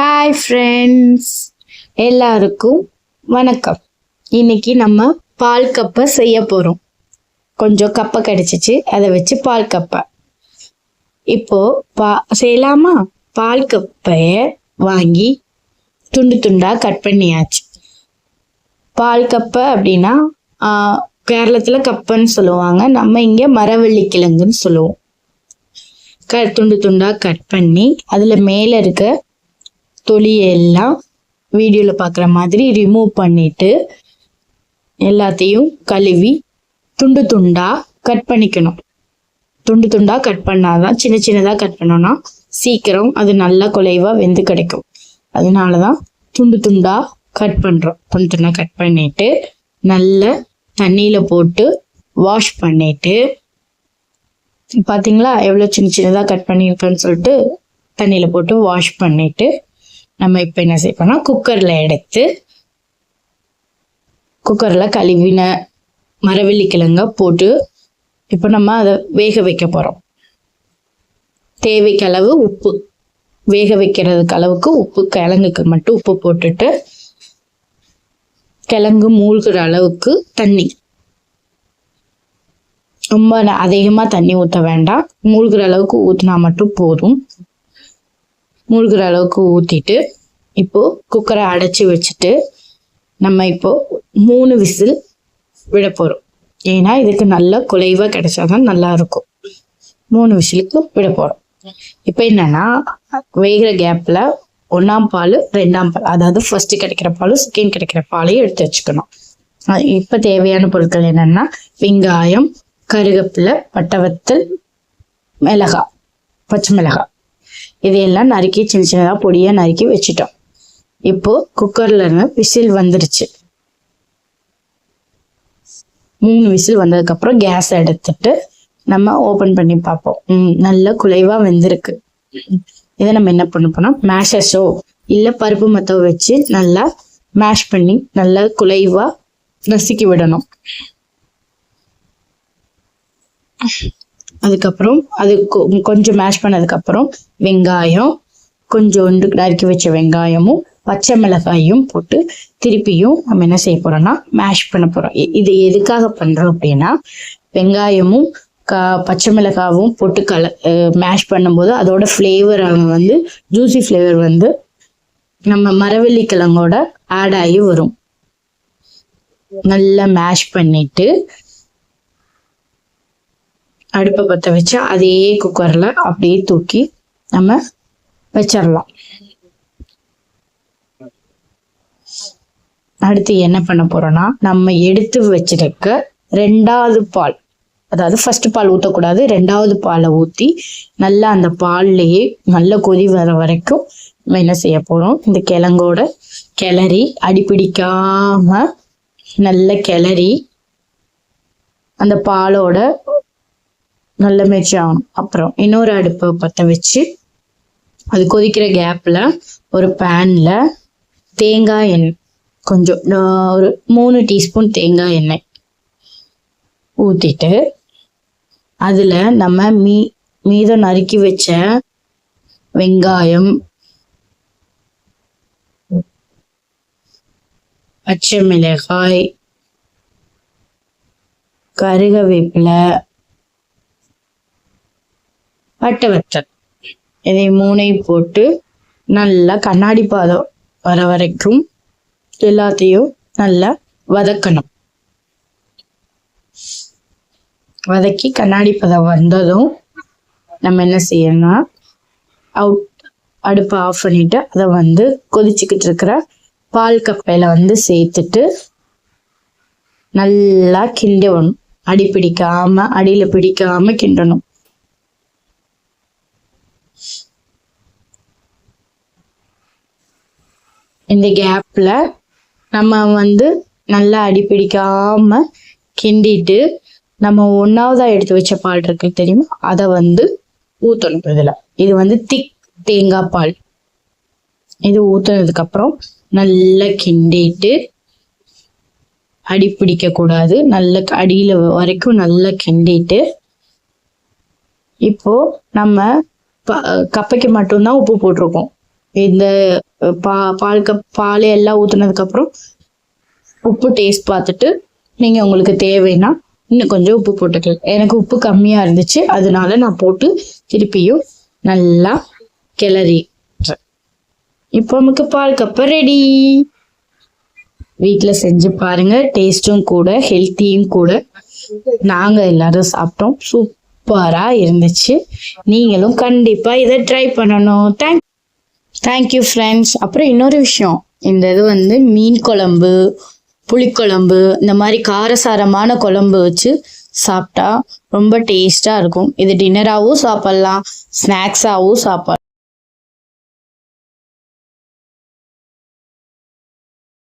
Hi friends எல்லாருக்கும் வணக்கம். இன்னைக்கு நம்ம பால் கப்பை செய்ய போகிறோம் கொஞ்சம் கப்பை கிடச்சிச்சு. அதை வச்சு பால் கப்பை. இப்போது பா செய்யலாமா? பால் கப்பைய வாங்கி துண்டு துண்டாக கட் பண்ணியாச்சு. பால் கப்பை அப்படின்னா கேரளத்தில் கப்பைன்னு சொல்லுவாங்க. நம்ம இங்கே மரவள்ளி கிழங்குன்னு சொல்லுவோம். க துண்டு துண்டாக கட் பண்ணி அதில் மேலே இருக்க தொலியெல்லாம் வீடியோவில் பார்க்குற மாதிரி ரிமூவ் பண்ணிவிட்டு எல்லாத்தையும் கழுவி துண்டு துண்டாக கட் பண்ணிக்கணும். துண்டு துண்டாக கட் பண்ணாதான் சின்ன சின்னதாக கட் பண்ணோன்னா சீக்கிரம் அது நல்லா குலைவாக வெந்து கிடைக்கும். அதனால தான் துண்டு துண்டாக கட் பண்ணுறோம் துண்டு துண்டாக கட் பண்ணிவிட்டு நல்ல தண்ணியில் போட்டு வாஷ் பண்ணிவிட்டு பார்த்தீங்களா எவ்வளோ சின்ன சின்னதாக கட் பண்ணியிருக்கேன்னு சொல்லிட்டு தண்ணியில் போட்டு வாஷ் பண்ணிவிட்டு நம்ம இப்போ என்ன செய்யணும்னா குக்கரில் எடுத்து குக்கரில் கழுவின மரவள்ளி கிழங்க போட்டு இப்போ நம்ம அதை வேக வைக்க போகிறோம் தேவைக்கு அளவு உப்பு. வேக வைக்கிறதுக்கு அளவுக்கு உப்பு கிழங்குக்கு மட்டும் உப்பு போட்டுட்டு கிழங்கு மூழ்கிற அளவுக்கு தண்ணி. ரொம்ப அதிகமாக தண்ணி ஊற்ற வேண்டாம். மூழ்கிற அளவுக்கு ஊற்றினா மட்டும் போதும். மூழ்கிற அளவுக்கு ஊற்றிட்டு இப்போ குக்கரை அடைச்சி வச்சுட்டு நம்ம இப்போ மூணு விசில் விட போகிறோம் ஏன்னா இதுக்கு நல்ல குலைவாக கிடைச்சாதான் நல்லா இருக்கும் மூணு விசிலுக்கு விட போகிறோம் இப்போ என்னன்னா வேகிற கேப்பில் ஒன்றாம் பால் ரெண்டாம் பால் அதாவது ஃபர்ஸ்ட் கிடைக்கிற பாலும் செகண்ட் கிடைக்கிற பாலையும் எடுத்து வச்சுக்கணும். இப்போ தேவையான பொருட்கள் என்னென்னா வெங்காயம் கருகப்பிலை பட்டவத்தல் மிளகாய் பச்சை மிளகாய். இதையெல்லாம் நறுக்கி சின்ன சின்னதாக பொடியாக நறுக்கி வச்சுட்டோம். இப்போ குக்கர்ல விசில் வந்துருச்சு. மூணு விசில் வந்ததுக்கப்புறம் கேஸ் எடுத்துட்டு நம்ம ஓப்பன் பண்ணி பார்ப்போம். ம் நல்ல குலைவா வெந்திருக்கு. இதை நம்ம என்ன பண்ண போனோம் மேஷஸோ இல்லை பருப்பு மத்தோ வச்சு நல்லா மேஷ் பண்ணி நல்லா குலைவா நசுக்கி விடணும். அதுக்கப்புறம் அது கொஞ்சம் மேஷ் பண்ணதுக்கப்புறம் வெங்காயம் கொஞ்சம் ஒன்று நறுக்கி வச்ச வெங்காயமும் பச்சை மிளகாயும் போட்டு திருப்பியும் நம்ம என்ன செய்ய போறோம்னா மேஷ் பண்ண போறோம். இது எதுக்காக பண்றோம் அப்படின்னா வெங்காயமும் கா பச்சை மிளகாவும் போட்டு கல மேஷ் பண்ணும்போது அதோட ஃப்ளேவர் வந்து ஜூசி ஃப்ளேவர் வந்து நம்ம மரவள்ளி கிழங்கோட ஆட் ஆகி வரும். நல்லா மேஷ் பண்ணிட்டு அடுப்பை பற்ற வச்சு அதே குக்கரில் அப்படியே தூக்கி நம்ம வச்சிடலாம். அடுத்து என்ன பண்ண போறோம்னா நம்ம எடுத்து வச்சிருக்க ரெண்டாவது பால் அதாவது ஃபர்ஸ்ட் பால் ஊற்றக்கூடாது ரெண்டாவது பாலை ஊற்றி நல்லா அந்த பால்லையே நல்ல கொதி வர வரைக்கும் நம்ம என்ன செய்ய போகிறோம் இந்த கிழங்கோட கிளறி அடிப்பிடிக்காம நல்ல கிளறி அந்த பாலோட நல்ல மெச்சு ஆகணும். அப்புறம் இன்னொரு அடுப்பை பற்ற வச்சு அது கொதிக்கிற கேப்பில் ஒரு பேனில் தேங்காய் எண்ணெய் கொஞ்சம் ஒரு மூணு டீஸ்பூன் தேங்காய் எண்ணெய் ஊற்றிட்டு அதில் நம்ம மீ மீதம் நறுக்கி வச்ச வெங்காயம் பச்சை மிளகாய் கருகவேப்பிலை பட்டை வத்தல். இதை மூணையும் போட்டு நல்லா கண்ணாடி பாதம் வர வரைக்கும் எல்லாத்தையும் நல்லா வதக்கணும். வதக்கி கண்ணாடி பதம் வந்ததும் நம்ம என்ன செய்யணும்னா அவுட் அடுப்பை ஆஃப் பண்ணிட்டு அதை வந்து கொதிச்சுக்கிட்டு இருக்கிற பால் கப்பையில வந்து சேர்த்துட்டு நல்லா கிண்டணும். அடி பிடிக்காம அடியில பிடிக்காம கிண்டணும். இந்த கேப்ல நம்ம வந்து நல்லா அடிப்பிடிக்காம கிண்டிட்டு நம்ம ஒன்றாவதாக எடுத்து வச்ச பால் இருக்கு தெரியுமா? அதை வந்து ஊற்றணும் இதில். இது வந்து திக் தேங்காய் பால். இது ஊற்றுனதுக்கப்புறம் நல்லா கிண்டிட்டு அடி பிடிக்கக்கூடாது நல்ல அடியில் வரைக்கும் நல்லா கிண்டிட்டு இப்போ நம்ம கப்பைக்கு மட்டும்தான் உப்பு போட்டிருக்கோம். இந்த பா பால் கப் பால் எல்லாம் ஊற்றுனதுக்கப்புறம் உப்பு டேஸ்ட் பார்த்துட்டு நீங்கள் உங்களுக்கு தேவைன்னா இன்னும் கொஞ்சம் உப்பு போட்டுக்கலாம் எனக்கு உப்பு கம்மியாக இருந்துச்சு. அதனால நான் போட்டு திருப்பியும் நல்லா கிளறி இப்போ நமக்கு பால் கப்பை ரெடி வீட்டில் செஞ்சு பாருங்க. டேஸ்ட்டும் கூட ஹெல்த்தியும் கூட. நாங்கள் எல்லாரும் சாப்பிட்டோம். சூப்பராக இருந்துச்சு. நீங்களும் கண்டிப்பாக இதை ட்ரை பண்ணணும். தேங்க் தேங்க்யூ ஃப்ரெண்ட்ஸ் அப்புறம் இன்னொரு விஷயம். இந்த இது வந்து மீன் குழம்பு புளிக்குழம்பு இந்த மாதிரி காரசாரமான குழம்பு வச்சு சாப்பிட்டா ரொம்ப டேஸ்டாக இருக்கும். இது டின்னராகவும் சாப்பிட்லாம். ஸ்நாக்ஸாகவும் சாப்பிட்லாம்.